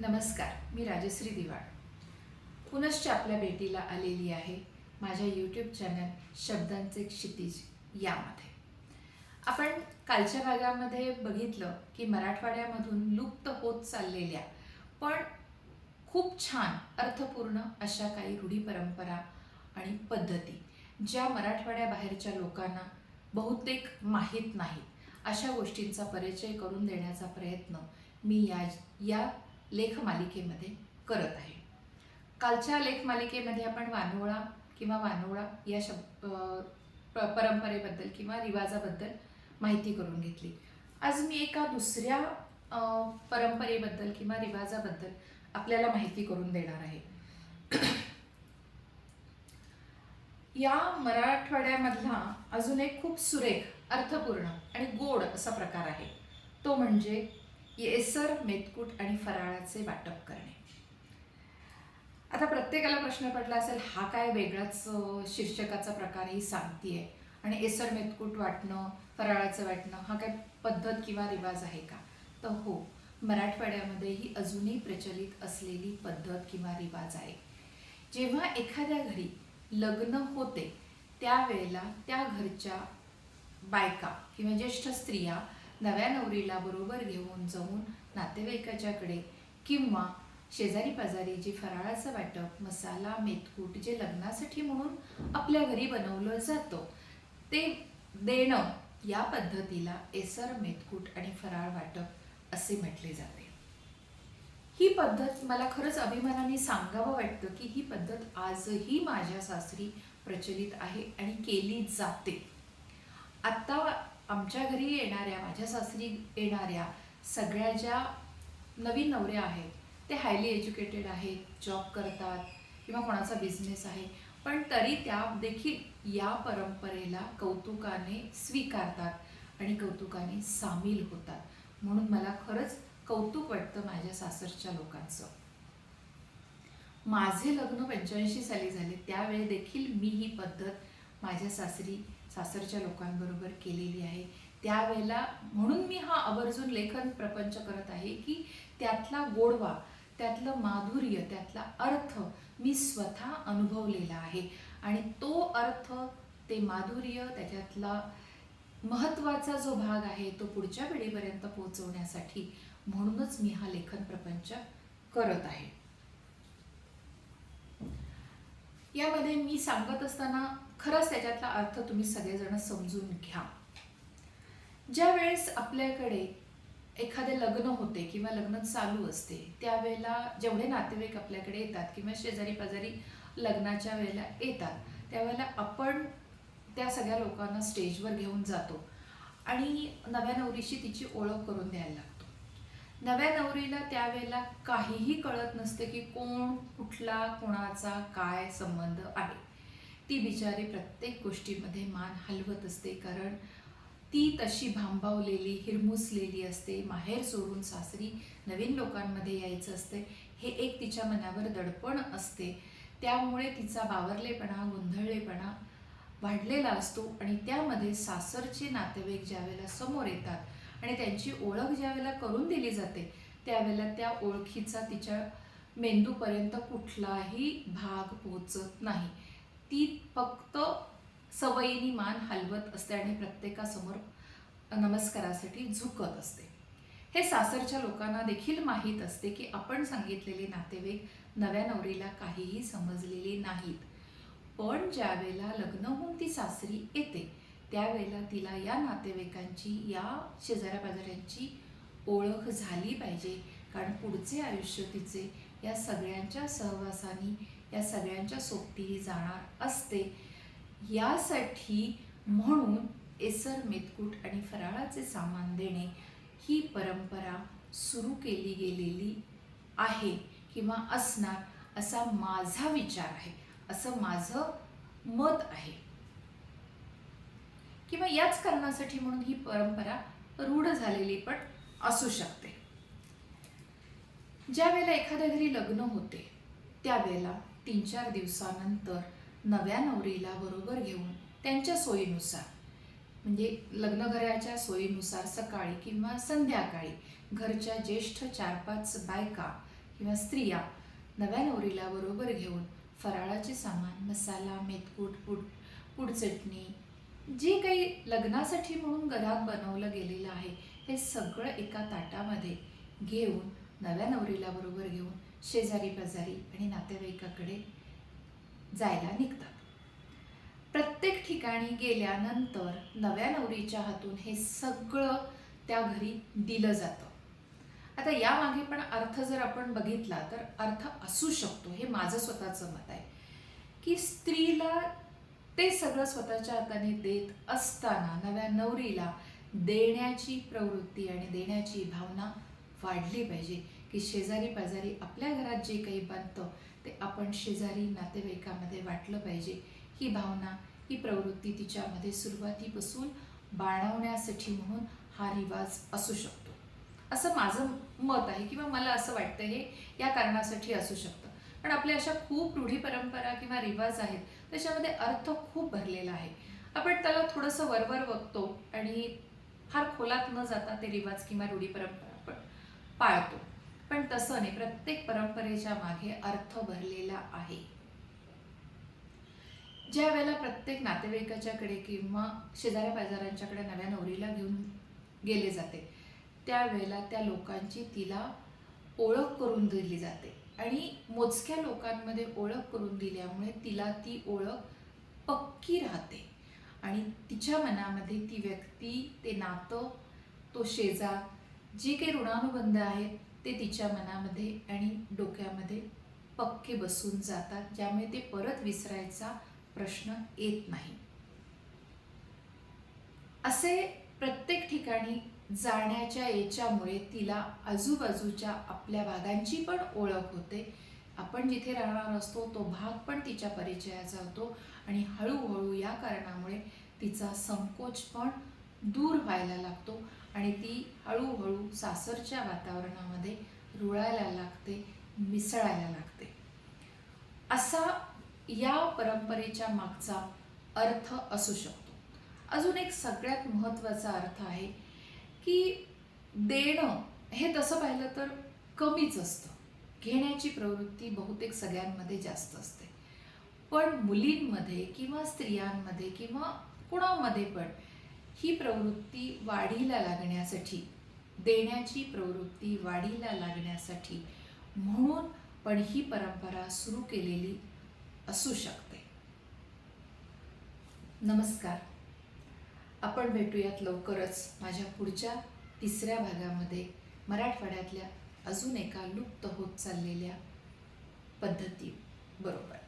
नमस्कार मी राजश्री दिवाळ पुनश्च आपल्या भेटीला आलेली आहे माझ्या यूट्यूब चॅनल शब्दांचे क्षितिज यामध्ये. आपण कालच्या भागामध्ये बघितलं की मराठवाड्यामधून लुप्त होत चाललेल्या पण खूप छान अर्थपूर्ण अशा काही रूढी परंपरा आणि पद्धती ज्या मराठवाड्याबाहेरच्या लोकांना बहुतेक माहीत नाहीत. अशा गोष्टींचा परिचय करून देण्याचा प्रयत्न मी या या लेखमालिकेमध्ये करत आहे. कालच्या लेखमालिकेमध्ये आपण वानोळा किंवा वानोळा या शब्द प- परंपरेबद्दल किंवा रिवाजाबद्दल माहिती करून घेतली. आज मी एका दुसऱ्या परंपरेबद्दल किंवा रिवाजाबद्दल आपल्याला माहिती करून देणार आहे. या मराठवाड्यामधला अजून एक खूप सुरेख अर्थपूर्ण आणि गोड असा प्रकार आहे. तो म्हणजे येसर मेतकूट आणि फराळाचे वाटप करणे. आता प्रत्येकाला प्रश्न पडला असेल हा काय वेगळाच शीर्षकाचा प्रकार ही सांगतीये. आणि एसर मेतकूट वाटणं फराळाचं वाटणं हा काय पद्धत किंवा रिवाज आहे का? तर हो मराठवाड्यामध्ये ही अजूनही प्रचलित असलेली पद्धत किंवा रिवाज आहे. जेव्हा एखाद्या घरी लग्न होते त्यावेळेला त्या घरच्या बायका किंवा ज्येष्ठ स्त्रिया नव्या नवरीला बरोबर घेऊन जाऊन नातेवाईकाच्याकडे किंवा शेजारी पाजारी जे फराळाचं वाटप मसाला मेथकूट जे लग्नासाठी म्हणून आपल्या घरी बनवलं जातं ते देणं या पद्धतीला एसर मेथकूट आणि फराळ वाटप असे म्हटले जाते. ही पद्धत मला खरंच अभिमानाने सांगावं वाटतं की ही पद्धत आजही माझ्या सासरी प्रचलित आहे आणि केली जाते. आत्ता आमच्या घरी येणाऱ्या माझ्या सासरी येणाऱ्या सगळ्या ज्या नवीन नवऱ्या आहेत ते हायली एज्युकेटेड आहेत जॉब करतात किंवा कोणाचा बिझनेस आहे पण तरी त्या देखील या परंपरेला कौतुकाने स्वीकारतात आणि कौतुकाने सामील होतात. म्हणून मला खरंच कौतुक वाटतं माझ्या सासरच्या लोकांचं. माझे लग्न पंच्याऐंशी साली झाले. त्यावेळी देखील मी ही पद्धत माझ्या सासरी सासरच्या लोकांबरोबर केलेली आहे. त्यावेळेला म्हणून मी हा आवर्जून लेखन प्रपंच करत आहे की त्यातला गोडवा त्यातलं माधुर्य त्यातला अर्थ मी स्वतः अनुभवलेला आहे. आणि तो अर्थ ते माधुर्य त्याच्यातला महत्त्वाचा जो भाग आहे तो पुढच्या पिढीपर्यंत पोहोचवण्यासाठी म्हणूनच मी हा लेखन प्रपंच करत आहे. यामध्ये मी सांगत असताना खरंच त्याच्यातला अर्थ तुम्ही सगळेजण समजून घ्या. ज्या वेळेस आपल्याकडे एखादे लग्न होते किंवा लग्न चालू असते त्यावेळेला जेवढे नातेवाईक आपल्याकडे येतात किंवा शेजारी पाजारी लग्नाच्या वेळेला येतात त्यावेळेला आपण त्या सगळ्या लोकांना स्टेजवर घेऊन जातो आणि नव्या नवरीशी तिची ओळख करून द्यायला लागतो. नव्या नवरीला त्यावेळेला काहीही कळत नसते की कोण कुठला कोणाचा काय संबंध आहे. ती बिचारी प्रत्येक गोष्टीमध्ये मान हलवत असते कारण ती तशी भांबावलेली हिरमुसलेली असते माहेर सोडून सासरी नवीन लोकांमध्ये यायचं असते हे एक तिच्या मनावर दडपण असते. त्यामुळे तिचा बावरलेपणा गोंधळलेपणा वाढलेला असतो आणि त्यामध्ये सासरचे नातेवाईक ज्यावेळेला समोर येतात आणि त्यांची ओळख ज्यावेळेला करून दिली जाते त्यावेळेला त्या ओळखीचा तिच्या मेंदूपर्यंत कुठलाही भाग पोहोचत नाही. ती फक्त सवयीनी मान हलवत असते आणि प्रत्येकासमोर नमस्कारासाठी झुकत असते. हे सासरच्या लोकांना देखील माहीत असते की आपण सांगितलेले नातेवाईक नव्या नवरीला काहीही समजलेले नाहीत. पण ज्यावेळेला लग्न होऊन ती सासरी येते त्यावेळेला तिला या नातेवाईकांची या शेजाऱ्यापाजाऱ्यांची ओळख झाली पाहिजे. कारण पुढचे आयुष्य तिचे या सगळ्यांच्या सहवासाने या सगळ्यांच्या सोबतीही जाणार असते. यासाठी म्हणून एसर मेतकूट आणि फराळाचे सामान देणे ही परंपरा सुरू केली गेलेली आहे किंवा असणार असा माझा विचार आहे. असं माझं मत आहे. किंवा याच कारणासाठी म्हणून ही परंपरा रूढ झालेली पण असू शकते. ज्या वेळेला एखाद्या घरी लग्न होते त्यावेळेला तीन चार दिवसानंतर नव्या नवरीला बरोबर घेऊन त्यांच्या सोयीनुसार म्हणजे लग्नघराच्या सोयीनुसार सकाळी किंवा संध्याकाळी घरच्या ज्येष्ठ चार पाच बायका किंवा स्त्रिया नव्या नवरीला बरोबर घेऊन फराळाचे सामान मसाला मेथकूट पुड पुड चटणी जे काही लग्नासाठी म्हणून घरात बनवलं गेलेलं आहे हे सगळं एका ताटामध्ये घेऊन नव्या नवरीला बरोबर घेऊन शेजारी पाजारी आणि नातेवाईकाकडे जायला निघतात. प्रत्येक ठिकाणी गेल्यानंतर नव्या नवरीच्या हातून हे सगळं त्या घरी दिलं जातं. आता यामागे पण अर्थ जर आपण बघितला तर अर्थ असू शकतो हे माझं स्वतःचं मत आहे. की स्त्रीला ते सगळं स्वतःच्या हाताने देत असताना नव्या नवरीला देण्याची प्रवृत्ती आणि देण्याची भावना वाढली पाहिजे की शेजारी पाजारी आपल्या घरात जे काही बनतं ते आपण शेजारी नातेवाईकामध्ये वाटलं पाहिजे. ही भावना ही प्रवृत्ती तिच्यामध्ये सुरुवातीपासून बाळवण्यासाठी म्हणून हा रिवाज असू शकतो. असं माझं मत आहे किंवा मला असं वाटतं हे या कारणासाठी असू शकतं. पण आपल्या अशा खूप रूढी परंपरा किंवा रिवाज आहेत त्याच्यामध्ये अर्थ खूप भरलेला आहे. आपण त्याला थोडंसं वरवर बघतो आणि फार खोलात न जाता ते रिवाज किंवा रूढी परंपरा आपण पाळतो. पण तसं नाही प्रत्येक परंपरेच्या मागे अर्थ भरलेला आहे. ज्या वेळेला प्रत्येक नातेवाईकाच्याकडे किंवा शेजाऱ्या पाजाऱ्यांच्याकडे नव्या नवरीला घेऊन गेले जाते त्यावेळेला त्या लोकांची तिला ओळख करून दिली जाते. आणि मोजक्या लोकांमध्ये ओळख करून दिल्यामुळे तिला ती ओळख पक्की राहते. आणि तिच्या मनामध्ये ती व्यक्ती ते नातं तो शेजार जे काही ऋणानुबंध आहेत ते तिच्या मनामध्ये आणि डोक्यामध्ये पक्के बसून जातात ज्यामुळे ते परत विसरायचा प्रश्न येत नाही. असे प्रत्येक ठिकाणी जाण्याच्या याच्यामुळे तिला आजूबाजूच्या आपल्या भागांची पण ओळख होते. आपण जिथे राहणार असतो तो भाग पण तिच्या परिचयाचा होतो आणि हळूहळू या कारणामुळे तिचा संकोच पण दूर व्हायला लागतो आणि ती हळूहळू सासरच्या वातावरणामध्ये रुळायला लागते मिसळायला लागते. असा या परंपरेच्या मागचा अर्थ असू शकतो. अजून एक सगळ्यात महत्त्वाचा अर्थ आहे की देणं हे तसं पाहिलं तर कमीच असतं. घेण्याची प्रवृत्ती बहुतेक सगळ्यांमध्ये जास्त असते. पण मुलींमध्ये किंवा स्त्रियांमध्ये किंवा कुणामध्ये पण ही प्रवृत्ती वाढीला लागण्यासाठी देण्याची प्रवृत्ती वाढीला लागण्यासाठी म्हणून पण ही परंपरा सुरू केलेली असू शकते. नमस्कार. आपण भेटूयात लवकरच माझ्या पुढच्या तिसऱ्या भागामध्ये मराठवाड्यातल्या अजून एका लुप्त होत चाललेल्या पद्धती बरोबर.